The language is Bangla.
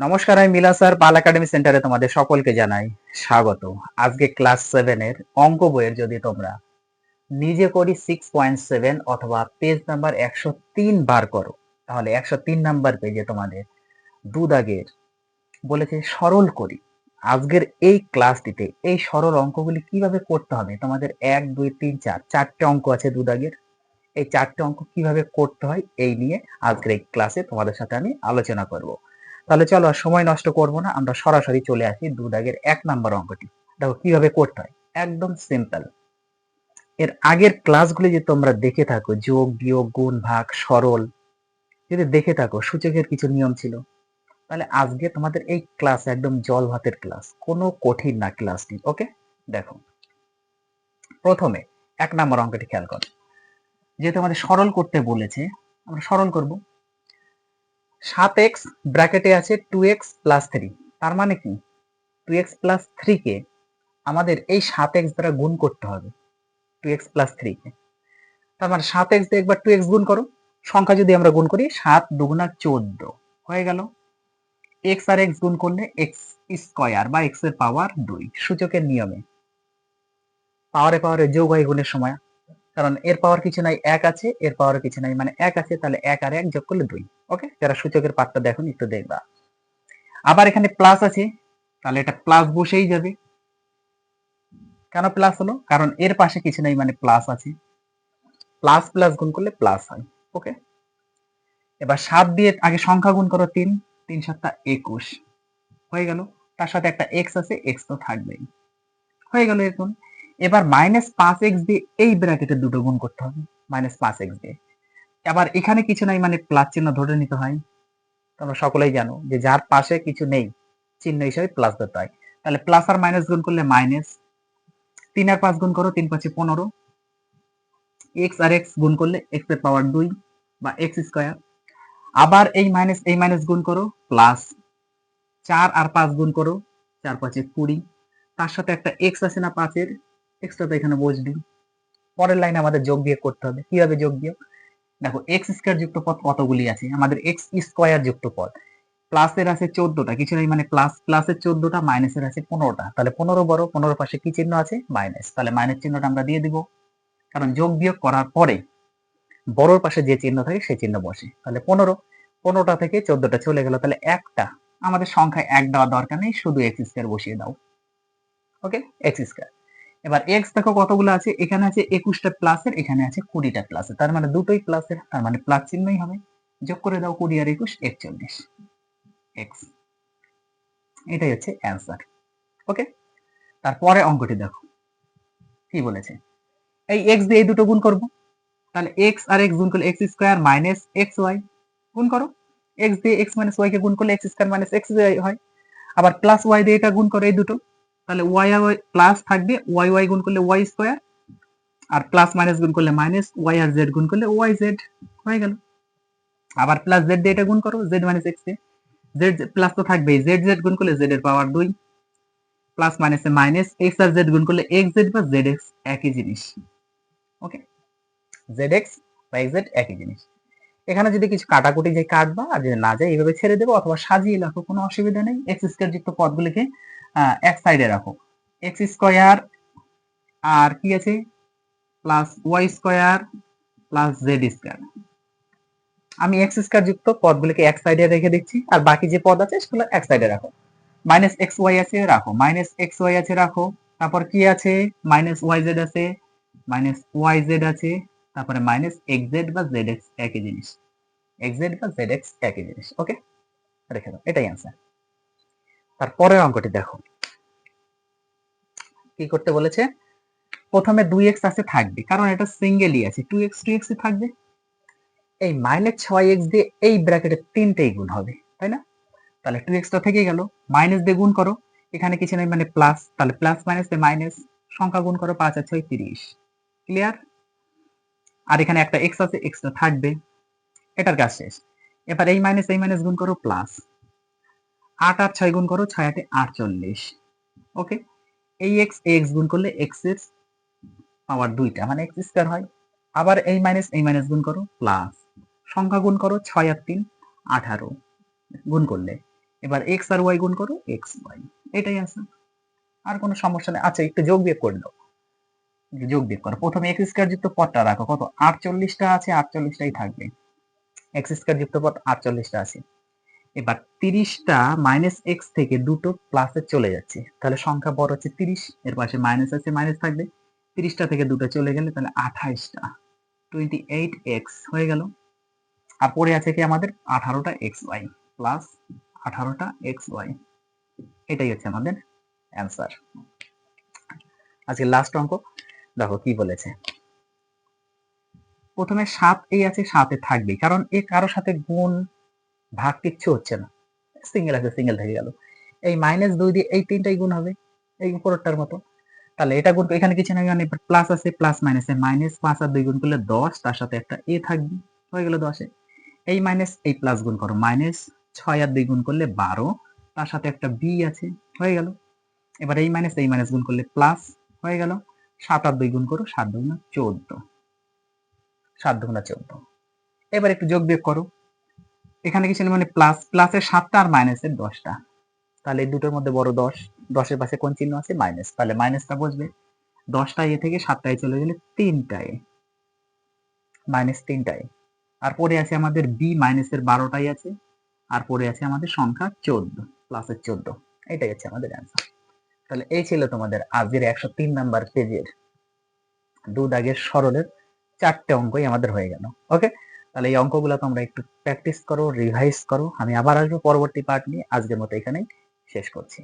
নমস্কার, আমি মিলা স্যার, পাল একাডেমি সেন্টারে তোমাদের সকলকে জানাই স্বাগত। আজকে ক্লাস সেভেনের অঙ্ক বইয়ের যদি তোমরা নিজে করি সিক্স পয়েন্ট সেভেন অথবা পেজ নাম্বার একশো তিন বার করো, তাহলে একশো তিন নাম্বার পেজে তোমাদের দু দাগের বলেছে সরল করি। আজকের এই ক্লাসটিতে এই সরল অঙ্কগুলি কীভাবে করতে হবে? তোমাদের এক, দুই, তিন, চার, চারটে অঙ্ক আছে দু দাগের এই চারটে অঙ্ক কীভাবে করতে হয় এই নিয়ে আজকের এই ক্লাসে তোমাদের সাথে আমি আলোচনা করব। তাহলে চলো আর সময় নষ্ট করব না, আমরা সরাসরি চলে আসি দু দাগের এক নাম্বার অঙ্কটি। দেখো, কীভাবে করতে হয়? একদম সিম্পল এর আগের ক্লাসগুলি যে তোমরা দেখে থাকো, যোগ, বিয়োগ, গুণ, ভাগ, সরল, যদি দেখে থাকো, সূচকের কিছু নিয়ম ছিল, তাহলে আজকে তোমাদের এই ক্লাস একদম জল ভাতের ক্লাস কোনো কঠিন না ক্লাসটি ওকে দেখো, প্রথমে এক নাম্বার অঙ্কটি খেয়াল করো। যেহেতু আমাদের সরল করতে বলেছে, আমরা সরল করব। সাত এক্স ব্র্যাকেটে আছে টু এক্স প্লাস থ্রি তার মানে কি? টু এক্স প্লাস থ্রিকে আমাদের এই সাত এক্স দ্বারা গুণ করতে হবে টু এক্স প্লাস থ্রিকে তার মানে সাত এক্স দিয়ে একবার টু এক্স গুণ করো। সংখ্যা যদি আমরা গুণ করি, সাত দুগুণা চোদ্দ। হয়ে গেল। এক্স আর এক্স গুণ করলে এক্স স্কয়ার বা এক্সের পাওয়ার দুই। সূচকের নিয়মে। পাওয়ারে পাওয়ারে যোগ হয় গুণের সময়। কারণ এর পাওয়ার কিছু নাই, এক আছে, এর পাওয়ার কিছু নাই। মানে এক আছে, তাহলে এক আর এক যোগ করলে দুই ওকে যারা সূচকের পাঠটা দেখুন, একটু দেখবা। আবার এখানে প্লাস আছে, তাহলে এটা প্লাস বসেই যাবে। কেন প্লাস হলো? কারণ এর পাশে কিছু নাই মানে প্লাস আছে। প্লাস প্লাস গুণ করলে প্লাস হয় ওকে এবার সাত দিয়ে আগে সংখ্যা গুণ করো তিন তিন সাতটা একুশ। হয়ে গেল। তার সাথে একটা এক্স আছে এক্স তো থাকবেই। হয়ে গেল এরকম। এবার মাইনাস পাঁচ এক্স দিয়ে এই ব্র্যাকেটে দুটো গুণ করতে হবে মাইনাস পাঁচ এক্স দিয়ে। আবার এখানে কিছু নাই মানে প্লাস চিহ্ন ধরে নিতে হয়। তোমরা সকলেই জানো যে যার পাশে কিছু নেই, চিহ্ন হিসাবে প্লাস ধরতে হয়। তাহলে প্লাস আর মাইনাস গুণ করলে মাইনাস তিন আর পাঁচ গুণ করো, তিন পাঁচে পনেরো। এক্স আর এক্স গুণ করলে এক্সের পাওয়ার দুই বা এক্স স্কোয়ার আবার এই মাইনাস এই মাইনাস গুণ করো প্লাস চার আর পাঁচ গুণ করো, চার পাঁচে কুড়ি। তার সাথে একটা এক্স আছে না পাঁচের এক্সটা তো এখানে বসবি পরের লাইনে আমাদের যোগ বিয়োগ করতে হবে। কীভাবে যোগ বিয়োগ? দেখো এক্স স্কোয়ার যুক্ত পদ কতগুলি আছে? আমাদের এক্স স্কোয়ার যুক্ত পদ। প্লাসের আছে চোদ্দটা। কিছু নেই মানে প্লাস প্লাসের চোদ্দটা মাইনাসের আছে পনেরোটা। তাহলে পনেরো বড়, পনেরো পাশে কি চিহ্ন আছে? মাইনাস তাহলে মাইনাস চিহ্নটা আমরা দিয়ে দিব। কারণ যোগ বিয়োগ করার পরে বড়র পাশে যে চিহ্ন থাকে সেই চিহ্ন বসে। তাহলে পনেরো, পনেরোটা থেকে চোদ্দটা চলে গেল। তাহলে একটা। আমাদের সংখ্যায় এক দেওয়ার দরকার নেই। শুধু এক্স স্কোয়ার বসিয়ে দাও। ওকে এক্স স্কোয়ার এবার এক্স দেখো কতগুলো আছে? এখানে আছে একুশটা প্লাসের এখানে আছে কুড়িটা প্লাসের তার মানে দুটোই প্লাসের তার মানে প্লাস চিহ্নই হবে। যোগ করে দাও কুড়ি আর একুশ, একচল্লিশ। এক্স এটাই হচ্ছে অ্যান্সার ওকে তারপরে অঙ্কটি দেখো। কি বলেছে? এই এক্স দিয়ে এই দুটো গুণ করব। তাহলে এক্স আর এক্স গুণ করলে X square minus X Y গুণ করো। এক্স দিয়ে এক্স মাইনাস ওয়াইকে গুণ করলে X square minus X Y হয়। আবার প্লাস ওয়াই দিয়ে এটা গুণ করো এই দুটো। তাহলে ওয়াই ওয়াই প্লাস থাকবে ওয়াই ওয়াই গুণ করলে ওয়াই স্কোয়ার আর প্লাস মাইনাস গুণ করলে মাইনাস ওয়াই আর জেড গুণ করলে ওয়াই জেড হয়ে গেল। আবার প্লাস জেড দিয়ে এটা গুণ করো জেড মাইনাস এক্স দিয়ে। জেড প্লাস তো থাকবেই জেড জেড গুণ করলে জেড এর পাওয়ার দুই। প্লাস মাইনাসে মাইনাস এক্স আর জেড গুণ করলে এক্স জেড বা জেড এক্স একই জিনিস। ওকে জেড এক্স বা এক্স জেড একই জিনিস। এখানে যদি কিছু কাটাকুটি যায় কাটবা, আর যদি না যায়, এইভাবে ছেড়ে দেবো, অথবা সাজিয়ে রাখো, কোনো অসুবিধা নেই। এক্স স্কোয়ার যুক্ত পদগুলিকে এক সাইডে রাখো। এক্স স্কোয়ার আর কি আছে? Plus Y square plus Z square আমি এক্স স্কোয়ার যুক্ত পদগুলিকে এক সাইডে রেখে দিচ্ছি, আর বাকি যে পদ আছে সেগুলো এক সাইডে রাখো। মাইনাস এক্স ওয়াই আছে, রাখো। মাইনাস এক্স ওয়াই আছে, রাখো। তারপর কি আছে? মাইনাস ওয়াই জেড আছে। মাইনাস ওয়াই জেড আছে। তারপরে মাইনাস এক্স জেড বা জেড এক্স একই জিনিস। এক্স জেড বা জেড এক্স একই জিনিস। ওকে রেখে দাও। এটাই অ্যান্সার তারপরের অঙ্কটি দেখো। কি করতে বলেছে? প্রথমে দুই এক্স আছে থাকবে, কারণ এটা সিঙ্গেলই আছে। টু এক্স টু এক্স থাকবে। এই মাইনাস ছয় এক্স দিয়ে এই ব্র্যাকেটে তিনটেই গুণ হবে, তাই না? তাহলে টু এক্সটা থেকে গেল। মাইনাস দিয়ে গুণ করো। এখানে কিছু নেই মানে প্লাস তাহলে প্লাস মাইনাস দিয়ে মাইনাস সংখ্যা গুণ করো পাঁচ আর ছয়, তিরিশ। ক্লিয়ার আর এখানে একটা এক্স আছে এক্সটা থাকবে। এটার কাজ শেষ। এবার এই মাইনাস এই মাইনাস গুণ করো প্লাস আট আর ছয় গুণ করো, ছয় আটে আটচল্লিশ। ওকে? এই এক্স এক্স গুণ করলে এক্সের পাওয়ার দুইটা মানে এক্স স্কোয়ার হয়। আবার এই মাইনাস এই মাইনাস গুণ করো প্লাস সংখ্যা গুণ করো, ছয় আর তিন, আঠারো। গুণ করলে। এবার এক্স আর ওয়াই গুণ করো এক্স ওয়াই এটাই আছে আর কোনো সমস্যা নেই। আচ্ছা একটু যোগ বিয়োগ করে দাও একটু যোগ বিয়োগ করো। প্রথমে এক্স স্কোয়ার যুক্ত পদটা রাখো। কত? আটচল্লিশটা আছে, আটচল্লিশটাই থাকবে। এক্স স্কোয়ার যুক্ত পদ আটচল্লিশটা আছে। এবার তিরিশটা মাইনাস এক্স থেকে দুটো প্লাসে চলে যাচ্ছে। তাহলে সংখ্যা বড় হচ্ছে তিরিশ এর পাশে মাইনাস আছে মাইনাস থাকবে। তিরিশটা থেকে দুটো চলে গেলে তাহলে আঠাইশটা। টোয়েন্টি এইট এক্স হয়ে গেল। আর পরে আছে কি আমাদের? আঠারোটা এক্স ওয়াই প্লাস আঠারোটা এক্স ওয়াই এটাই হচ্ছে আমাদের অ্যান্সার আজকে লাস্ট অঙ্ক। দেখো কি বলেছে। প্রথমে সাত এই আছে সাথে থাকবে কারণ এ কারোর সাথে গুণ ভাগ কিচ্ছু হচ্ছে না। সিঙ্গেল আছে সিঙ্গেল থেকে গেল। এই মাইনাস দুই দিয়ে এই তিনটাই গুণ হবে, এই উপরটার মতো। তাহলে এটা গুণ, এখানে কিছু না মানে প্লাস আছে প্লাস মাইনাসে মাইনাস পাঁচ আর দুই গুণ করলে দশ, তার সাথে একটা এ থাকবে, হয়ে গেল দশে। এই মাইনাস এই প্লাস গুণ করো। মাইনাস ছয় আর দুই গুণ করলে বারো, তার সাথে একটা বি আছে, হয়ে গেল। এবার এই মাইনাস এই মাইনাস গুণ করলে প্লাস হয়ে গেল। সাত আর দুই গুণ করো, সাত দুগুণা চোদ্দ। সাত দুগুণা চোদ্দ। এবার একটু যোগ বিয়োগ করো। এখানে কি ছিল মানে প্লাস প্লাসের সাতটা আর মাইনাসের দশটা। তাহলে দুটোর মধ্যে বড় দশ, দশের পাশে কোন চিহ্ন আছে? মাইনাস তাহলে মাইনাসটা বসবে। দশটা এ থেকে সাতটায় চলে গেলে তিনটায়। মাইনাস তিনটায়। আর পরে আছে আমাদের বি মাইনাসের বারোটাই আছে। আর পরে আছে আমাদের সংখ্যা চোদ্দ প্লাসের চোদ্দ। এটাই হচ্ছে আমাদের অ্যান্সার তাহলে এই ছিল তোমাদের আজকের একশো তিন নাম্বার পেজের দু দাগের সরলের চারটে অঙ্কই আমাদের হয়ে গেল। ওকে তাহলে এই অঙ্কগুলো তোমরা একটু প্র্যাকটিস করো রিভাইজ করো। আমি আবার আসব পরবর্তী পার্ট নিয়ে। আজকের মতো এখানেই শেষ করছি।